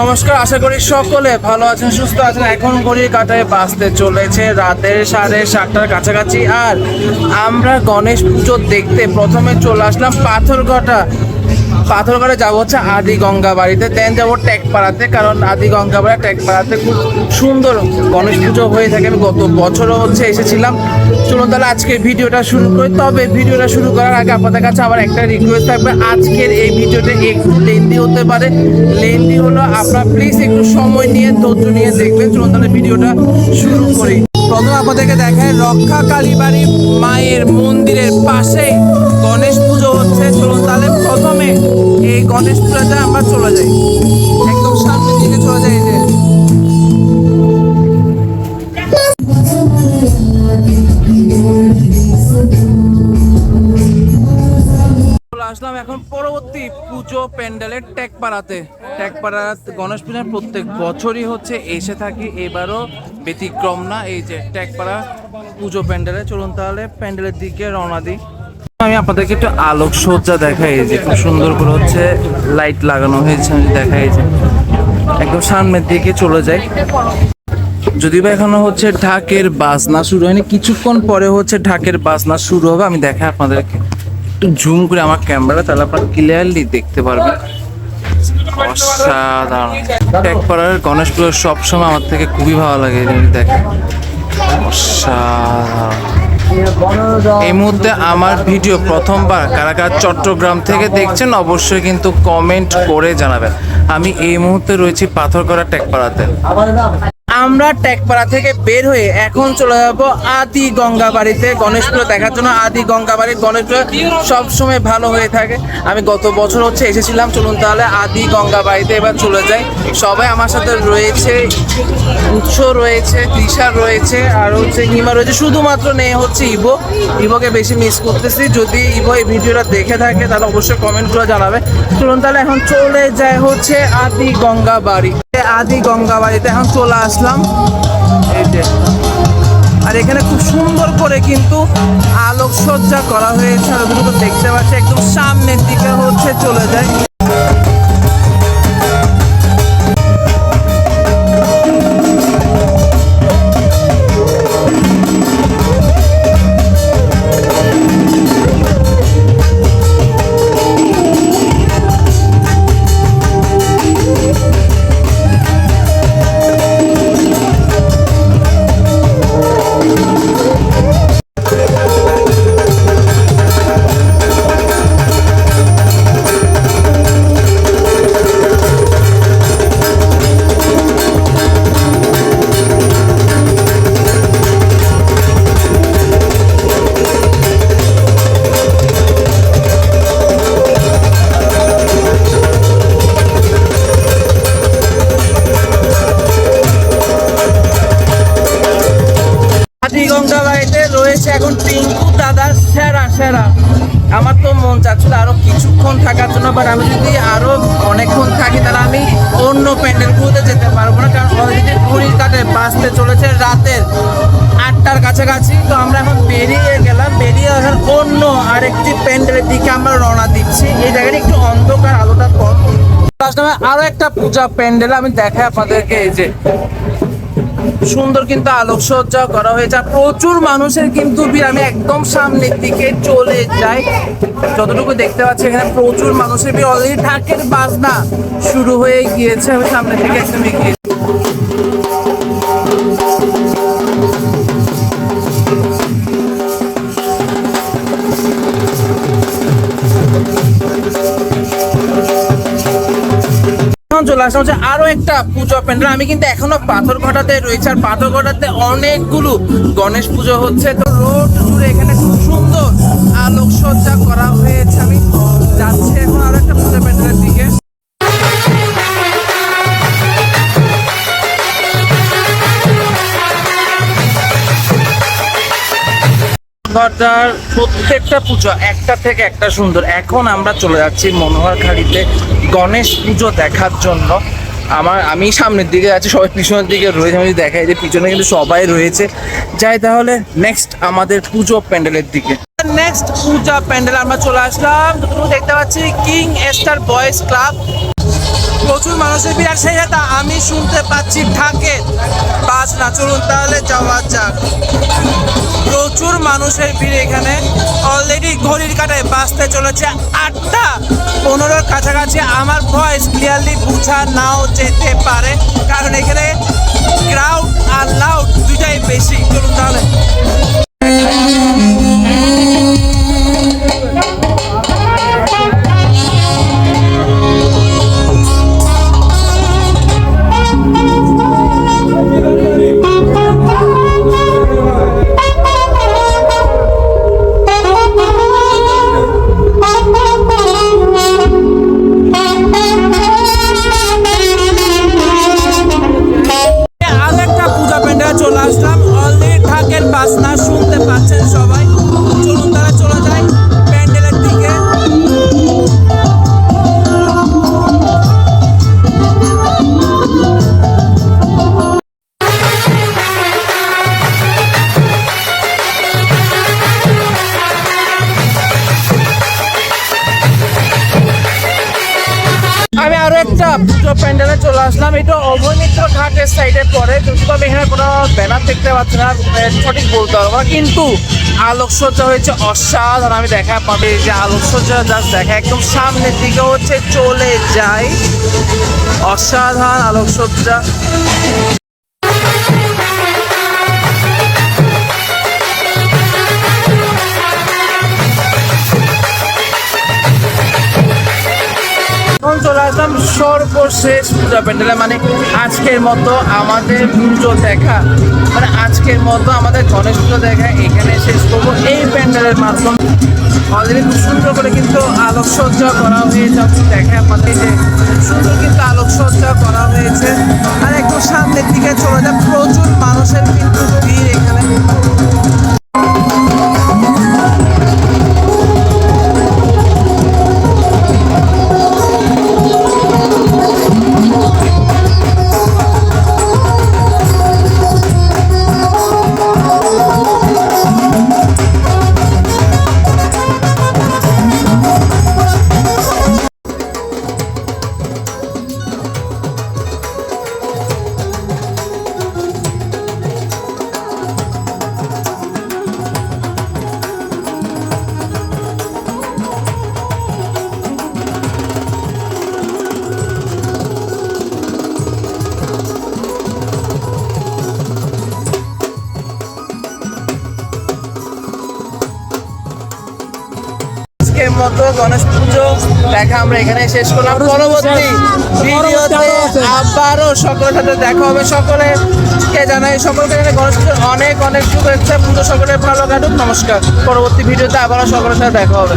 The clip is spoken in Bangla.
নমস্কার, আশা করি সকলে ভালো আছেন, সুস্থ আছেন। এখন ঘড়ির কাটায় বাঁচতে চলেছে রাতের সাড়ে সাতটার কাছাকাছি। আর আমরা গণেশ পুজো দেখতে প্রথমে চলে আসলাম পাথরঘাটা। পাথরঘাটে যাব হচ্ছে আদি গঙ্গা বাড়িতে। দেন যাব টেকপাড়াতে, কারণ আদি গঙ্গা বাড়ি টেকপাড়াতে খুব সুন্দর গণেশ পুজো হয়ে থাকে। আমি গত বছরও হচ্ছে এসেছিলাম। চলুন তাহলে আজকে ভিডিওটা শুরু করি। তবে ভিডিওটা শুরু করার আগে আপনাদের কাছে আমার একটা রিকোয়েস্ট থাকবে। আজকের এই ভিডিওটা একটু লেন্দি হতে পারে। লেন্দি হলো আপনারা প্লিজ একটু সময় নিয়ে ধৈর্য নিয়ে দেখবেন। চলুন তাহলে ভিডিওটা শুরু করি। প্রথম আপনাদেরকে দেখায় রক্ষা কালীবাড়ি মায়ের মন্দিরের পাশে গণেশ পুজো হচ্ছে। চলুন তাহলে প্রথমে এই গণেশ পুজোতে আমরা চলে যাই। পুজো প্যান্ডেলের ট্যাগপাড়াতে ট্যাগপাড়া গণেশ পূজার প্রত্যেক বছরই হচ্ছে এসে থাকি, এবারও ব্যতিক্রম না, এই যে ট্যাগপাড়া পুজো প্যান্ডেলে। চলুন তাহলে প্যান্ডেলের দিকে রওনা দিই। আমি আপনাদেরকে একটু আলোক সজ্জা দেখাই যে খুব সুন্দর করে হচ্ছে লাইট লাগানো হয়েছে দেখাই যে। একদম সামনের দিকে চলে যাই। যদি বা এখনও হচ্ছে ঢাকের বাজনা শুরু হয়নি, কিছুক্ষণ পরে হচ্ছে ঢাকের বাজনা শুরু হবে, আমি দেখাই আপনাদেরকে। একটু জুম করে আমার ক্যামেরা তাহলে আপনারা ক্লিয়ারলি দেখতে পারবেন। অসাধারণ। ট্যাগপাড়ার গণেশ পুজো সবসময় আমার থেকে খুবই ভালো লাগে দেখেন। অসাধারণ। এই মুহূর্তে আমার ভিডিও প্রথমবার। কারা কারা চট্টগ্রাম থেকে দেখছেন অবশ্যই কিন্তু কমেন্ট করে জানাবেন। আমি এই মুহূর্তে রয়েছি পাথরকড়া টেকপাড়াতে আমরা ট্যাকপাড়া থেকে বের হয়ে এখন চলে যাব আদি গঙ্গা বাড়িতে। গণেশ পুজো দেখার জন্য আদি গঙ্গা বাড়ির গণেশ পুজো সবসময় ভালো হয়ে থাকে। আমি গত বছর হচ্ছে এসেছিলাম। চলুন তাহলে আদি গঙ্গা বাড়িতে এবার চলে যাই। সবাই আমার সাথে রয়েছে, উৎস রয়েছে, তৃষা রয়েছে, আর হচ্ছে হিমা রয়েছে। শুধুমাত্র নেই হচ্ছে ইভো ইভোকে বেশি মিস করতেছি। যদি ইভো এই ভিডিওটা দেখে থাকে, তাহলে অবশ্যই কমেন্ট করে জানাবে। চলুন তাহলে এখন চলে যায় হচ্ছে আদি গঙ্গা বাড়ি আদি গঙ্গা বাড়িতে এখন চলে আসলাম। এই যে। আর এখানে খুব সুন্দর করে কিন্তু আলোকসজ্জা করা হয়েছে। আর দেখতে পাচ্ছি, একদম সামনের দিকে হচ্ছে চলে যায়। বাট আমি যদি আরও অনেকক্ষণ থাকি, তাহলে আমি অন্য প্যান্ডেল প্যান্ডেলগুলোতে যেতে পারব না, কারণ অলরেডি ঘড়ির কাটে বাঁচতে চলেছে রাতের আটটার কাছাকাছি, তো আমরা এখন বেরিয়ে গেলাম। বেরিয়ে এখন অন্য আরেকটি প্যান্ডেলের দিকে আমরা রওনা দিচ্ছি। এই জায়গাটা একটু অন্ধকার, আলোটা কম। আরও একটা পূজা প্যান্ডেল আমি দেখাই আপনাদেরকে, এই যে সুন্দর কিন্তু আলোকসজ্জা করা হয়েছে প্রচুর মানুষের কিন্তু ভিড়। আমি একদম সামনের দিকে চলে যাই। যতটুকু দেখতে পাচ্ছি এখানে প্রচুর মানুষের ভিড়। অলরেডি ঢাকের বাজনা শুরু হয়ে গিয়েছে। আমি সামনের দিকে একদম এগিয়ে চলে আসা হচ্ছে আরও একটা পুজো প্যান্ডেল আমি কিন্তু এখনও পাথর ঘটাতে রয়েছে, আর পাথর ঘটাতে অনেকগুলো গণেশ পুজো হচ্ছে। তো রোড জুড়ে এখানে খুব সুন্দর আলোকসজ্জা করা হয়েছে। আমি যাচ্ছি এখন আরও একটা পুজো প্যান্ডেলের দিকে। ঘরটার প্রত্যেকটা পুজো একটা থেকে একটা সুন্দর। এখন আমরা চলে যাচ্ছি মনোহরখালীতে গণেশ পুজো দেখার জন্য। আমার আমি সামনের দিকে আছি, সবাই পিছনের দিকে রয়েছে, আমি দেখাই যে পিছনে কিন্তু সবাই রয়েছে। যাই তাহলে নেক্সট আমাদের পুজো প্যান্ডেলের দিকে। নেক্সট পূজা প্যান্ডেল, আমরা চলে আসলাম। দেখতে পাচ্ছি কিং স্টার বয়েজ ক্লাব প্রচুর মানুষের আর সেই সাথে আমি শুনতে পাচ্ছি ঢাকের। বাস না চলুন তাহলে যাওয়া যাক। মানুষের ভিড় এখানে। অলরেডি ঘড়ির কাটায় বাঁচতে চলেছে আটটা। পনেরোর কাছাকাছি আমার ভয়েস ক্লিয়ারলি বোঝা নাও যেতে পারে। কারণ এখানে ক্রাউড আর লাউড দুটাই বেশি। চলুন তাহলে। একটা দুটো প্যান্ডেলে চলে আসলাম। এটা অভয়মিত্র ঘাটের সাইডে পরে আমি এখানে কোনো ব্যানার দেখতে পাচ্ছি না সঠিক বলতে পারব কিন্তু আলোকসজ্জা হয়েছে অসাধারণ। আমি দেখা পাবে যে আলোকসজ্জা জাস্ট দেখা, একদম সামনের দিকে হচ্ছে চলে যায় অসাধারণ আলোকসজ্জা। চলে আসলাম সর্বশেষ পূজা প্যান্ডেলে মানে আজকের মতো আমাদের পুজো দেখা মানে আজকের মতো আমাদের গণেশ পুজো দেখা এখানে শেষ করব এই প্যান্ডেলের মাধ্যমে। অলরেডি খুব সুন্দর করে কিন্তু আলোকসজ্জা করা হয়েছে আপনি দেখে আমাদের যে সুন্দর কিন্তু আলোকসজ্জা করা হয়েছে। আর একটু সামনের দিকে চলে যায় প্রচুর মানুষের কিন্তু ভিড় এখানে। মতো গণেশ পুজো। দেখা আমরা এখানে শেষ করলাম। পরবর্তী ভিডিওতে আবারও সকলের সাথে দেখা হবে। সকলে কে জানাই সকলকে জানাই গণেশ পুজোর অনেক অনেক শুভেচ্ছা। পুজো সকলের ভালো কাটুক। নমস্কার। পরবর্তী ভিডিওতে আবারও সকলের সাথে দেখা হবে।